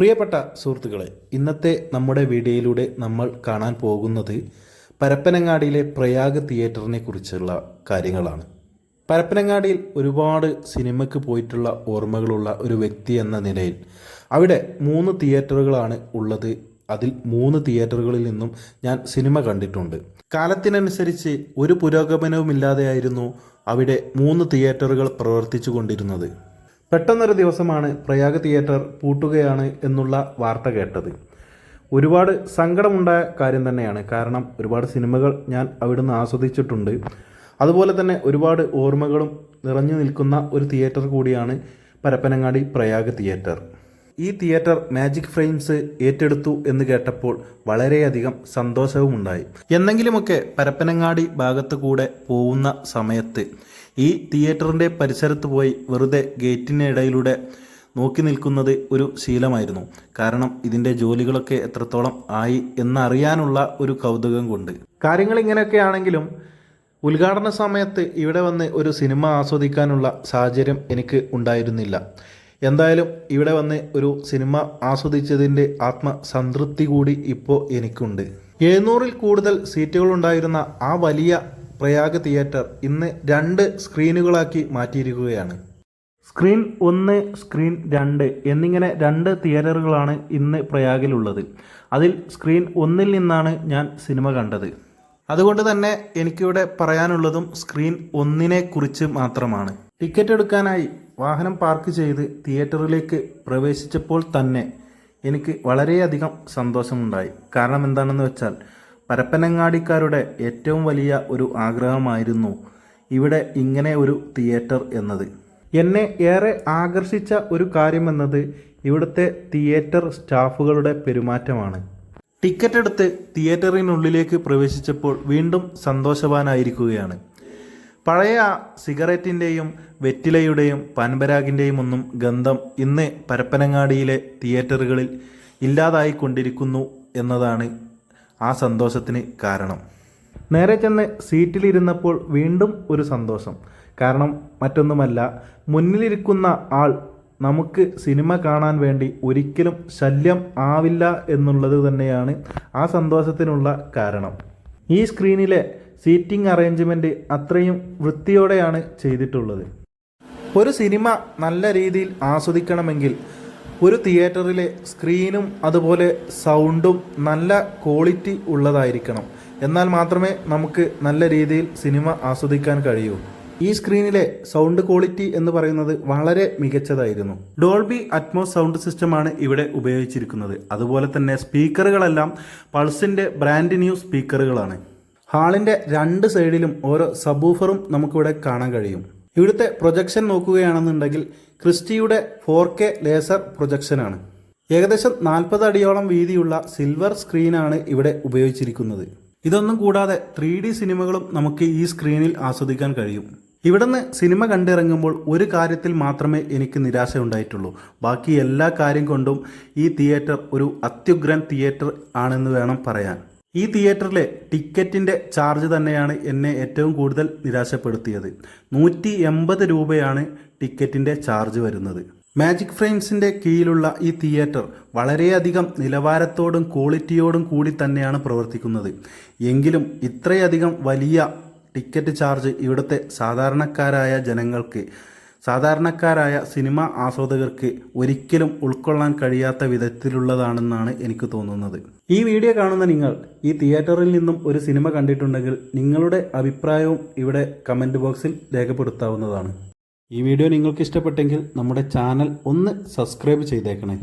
പ്രിയപ്പെട്ട സുഹൃത്തുക്കളെ ഇന്നത്തെ നമ്മുടെ വീഡിയോയിലൂടെ നമ്മൾ കാണാൻ പോകുന്നത് പരപ്പനങ്ങാടിയിലെ പ്രയാഗ് തിയേറ്ററിനെ കുറിച്ചുള്ള കാര്യങ്ങളാണ്. പരപ്പനങ്ങാടിയിൽ ഒരുപാട് സിനിമയ്ക്ക് പോയിട്ടുള്ള ഓർമ്മകളുള്ള ഒരു വ്യക്തി എന്ന നിലയിൽ അവിടെ മൂന്ന് തിയേറ്ററുകളാണ് ഉള്ളത്. അതിൽ മൂന്ന് തിയേറ്ററുകളിൽ നിന്നും ഞാൻ സിനിമ കണ്ടിട്ടുണ്ട്. കാലത്തിനനുസരിച്ച് ഒരു പുരോഗമനവുമില്ലാതെയായിരുന്നു അവിടെ മൂന്ന് തിയേറ്ററുകൾ പ്രവർത്തിച്ചു കൊണ്ടിരുന്നത്. പെട്ടെന്നൊരു ദിവസമാണ് പ്രയാഗ് തിയേറ്റർ പൂട്ടുകയാണ് എന്നുള്ള വാർത്ത കേട്ടത്. ഒരുപാട് സങ്കടമുണ്ടായ കാര്യം തന്നെയാണ്. കാരണം ഒരുപാട് സിനിമകൾ ഞാൻ അവിടുന്ന് ആസ്വദിച്ചിട്ടുണ്ട്. അതുപോലെ തന്നെ ഒരുപാട് ഓർമ്മകളും നിറഞ്ഞു നിൽക്കുന്ന ഒരു തിയേറ്റർ കൂടിയാണ് പരപ്പനങ്ങാടി പ്രയാഗ് തിയേറ്റർ. ഈ തിയേറ്റർ മാജിക് ഫ്രെയിംസ് ഏറ്റെടുത്തു എന്ന് കേട്ടപ്പോൾ വളരെയധികം സന്തോഷവുമുണ്ടായി. എന്നെങ്കിലുമൊക്കെ പരപ്പനങ്ങാടി ഭാഗത്ത് കൂടെ പോകുന്ന സമയത്ത് ഈ തിയേറ്ററിന്റെ പരിസരത്ത് പോയി വെറുതെ ഗേറ്റിനിടയിലൂടെ നോക്കി നിൽക്കുന്നത് ഒരു ശീലമായിരുന്നു. കാരണം ഇതിന്റെ ജോലികളൊക്കെ എത്രത്തോളം ആയി എന്നറിയാനുള്ള ഒരു കൗതുകം കൊണ്ട്. കാര്യങ്ങൾ ഇങ്ങനെയൊക്കെ ആണെങ്കിലും ഉദ്ഘാടന സമയത്ത് ഇവിടെ വന്ന് ഒരു സിനിമ ആസ്വദിക്കാനുള്ള സാഹചര്യം എനിക്ക് ഉണ്ടായിരുന്നില്ല. എന്തായാലും ഇവിടെ വന്ന് ഒരു സിനിമ ആസ്വദിച്ചതിന്റെ ആത്മസംതൃപ്തി കൂടി ഇപ്പോൾ എനിക്കുണ്ട്. എഴുന്നൂറിൽ കൂടുതൽ സീറ്റുകളുണ്ടായിരുന്ന ആ വലിയ പ്രയാഗ് തിയേറ്റർ ഇന്ന് രണ്ട് സ്ക്രീനുകളാക്കി മാറ്റിയിരിക്കുകയാണ്. സ്ക്രീൻ ഒന്ന് സ്ക്രീൻ രണ്ട് എന്നിങ്ങനെ രണ്ട് തിയേറ്ററുകളാണ് ഇന്ന് പ്രയാഗിലുള്ളത്. അതിൽ സ്ക്രീൻ ഒന്നിൽ നിന്നാണ് ഞാൻ സിനിമ കണ്ടത്. അതുകൊണ്ട് തന്നെ എനിക്കിവിടെ പറയാനുള്ളതും സ്ക്രീൻ ഒന്നിനെ കുറിച്ച് മാത്രമാണ്. ടിക്കറ്റ് എടുക്കാനായി വാഹനം പാർക്ക് ചെയ്ത് തിയേറ്ററിലേക്ക് പ്രവേശിച്ചപ്പോൾ തന്നെ എനിക്ക് വളരെയധികം സന്തോഷമുണ്ടായി. കാരണം എന്താണെന്ന് വെച്ചാൽ പരപ്പനങ്ങാടിക്കാരുടെ ഏറ്റവും വലിയ ഒരു ആഗ്രഹമായിരുന്നു ഇവിടെ ഇങ്ങനെ ഒരു തിയേറ്റർ എന്നത്. എന്നെ ഏറെ ആകർഷിച്ച ഒരു കാര്യമെന്നത് ഇവിടുത്തെ തിയേറ്റർ സ്റ്റാഫുകളുടെ പെരുമാറ്റമാണ്. ടിക്കറ്റ് എടുത്ത് തിയേറ്ററിനുള്ളിലേക്ക് പ്രവേശിച്ചപ്പോൾ വീണ്ടും സന്തോഷവാനായിരിക്കുകയാണ്. പഴയ സിഗരറ്റിന്റെയും വെറ്റിലയുടെയും പാൻപരാഗിന്റെയും ഒന്നും ഗന്ധം ഇന്ന് പരപ്പനങ്ങാടിയിലെ തിയേറ്ററുകളിൽ ഇല്ലാതായിക്കൊണ്ടിരിക്കുന്നു എന്നതാണ് ആ സന്തോഷത്തിന് കാരണം. നേരെ ചെന്ന് സീറ്റിലിരുന്നപ്പോൾ വീണ്ടും ഒരു സന്തോഷം. കാരണം മറ്റൊന്നുമല്ല മുന്നിലിരിക്കുന്ന ആൾ നമുക്ക് സിനിമ കാണാൻ വേണ്ടി ഒരിക്കലും ശല്യം ആവില്ല എന്നുള്ളത് തന്നെയാണ് ആ സന്തോഷത്തിനുള്ള കാരണം. ഈ സ്ക്രീനിലെ സീറ്റിംഗ് അറേഞ്ച്മെന്റ് അത്രയും വൃത്തിയോടെയാണ് ചെയ്തിട്ടുള്ളത്. ഒരു സിനിമ നല്ല രീതിയിൽ ആസ്വദിക്കണമെങ്കിൽ ഒരു തിയേറ്ററിലെ സ്ക്രീനും അതുപോലെ സൗണ്ടും നല്ല ക്വാളിറ്റി ഉള്ളതായിരിക്കണം. എന്നാൽ മാത്രമേ നമുക്ക് നല്ല രീതിയിൽ സിനിമ ആസ്വദിക്കാൻ കഴിയൂ. ഈ സ്ക്രീനിലെ സൗണ്ട് ക്വാളിറ്റി എന്ന് പറയുന്നത് വളരെ മികച്ചതായിരുന്നു. ഡോൾബി അറ്റ്മോസ് സൗണ്ട് സിസ്റ്റമാണ് ഇവിടെ ഉപയോഗിച്ചിരിക്കുന്നത്. അതുപോലെ തന്നെ സ്പീക്കറുകളെല്ലാം പൾസിന്റെ ബ്രാൻഡ് ന്യൂ സ്പീക്കറുകളാണ്. ഹാളിന്റെ രണ്ട് സൈഡിലും ഓരോ സബൂഫറും നമുക്കിവിടെ കാണാൻ കഴിയും. ഇവിടുത്തെ പ്രൊജക്ഷൻ നോക്കുകയാണെന്നുണ്ടെങ്കിൽ ക്രിസ്റ്റിയുടെ ഫോർ കെ ലേസർ പ്രൊജക്ഷനാണ് ഏകദേശം നാൽപ്പത് അടിയോളം വീതിയുള്ള സിൽവർ സ്ക്രീനാണ് ഇവിടെ ഉപയോഗിച്ചിരിക്കുന്നത്. ഇതൊന്നും കൂടാതെ ത്രീ ഡി സിനിമകളും നമുക്ക് ഈ സ്ക്രീനിൽ ആസ്വദിക്കാൻ കഴിയും. ഇവിടുന്ന് സിനിമ കണ്ടിറങ്ങുമ്പോൾ ഒരു കാര്യത്തിൽ മാത്രമേ എനിക്ക് നിരാശ ഉണ്ടായിട്ടുള്ളൂ. ബാക്കി എല്ലാ കാര്യം കൊണ്ടും ഈ തിയേറ്റർ ഒരു അത്യുഗ്രൻ തിയേറ്റർ ആണെന്ന് വേണം പറയാൻ. ഈ തിയേറ്ററിലെ ടിക്കറ്റിന്റെ ചാർജ് തന്നെയാണ് എന്നെ ഏറ്റവും കൂടുതൽ നിരാശപ്പെടുത്തിയത്. നൂറ്റി എൺപത് രൂപയാണ് ടിക്കറ്റിന്റെ ചാർജ് വരുന്നത്. മാജിക് ഫ്രെയിംസിന്റെ കീഴിലുള്ള ഈ തിയേറ്റർ വളരെയധികം നിലവാരത്തോടും ക്വാളിറ്റിയോടും കൂടി തന്നെയാണ് പ്രവർത്തിക്കുന്നത്. എങ്കിലും ഇത്രയധികം വലിയ ടിക്കറ്റ് ചാർജ് ഇവിടുത്തെ സാധാരണക്കാരായ ജനങ്ങൾക്ക് സാധാരണക്കാരായ സിനിമ ആസ്വാദകർക്ക് ഒരിക്കലും ഉൾക്കൊള്ളാൻ കഴിയാത്ത വിധത്തിലുള്ളതാണെന്നാണ് എനിക്ക് തോന്നുന്നത്. ഈ വീഡിയോ കാണുന്ന നിങ്ങൾ ഈ തിയേറ്ററിൽ നിന്നും ഒരു സിനിമ കണ്ടിട്ടുണ്ടെങ്കിൽ നിങ്ങളുടെ അഭിപ്രായവും ഇവിടെ കമന്റ് ബോക്സിൽ രേഖപ്പെടുത്താവുന്നതാണ്. ഈ വീഡിയോ നിങ്ങൾക്ക് ഇഷ്ടപ്പെട്ടെങ്കിൽ നമ്മുടെ ചാനൽ ഒന്ന് സബ്സ്ക്രൈബ് ചെയ്തേക്കണേ.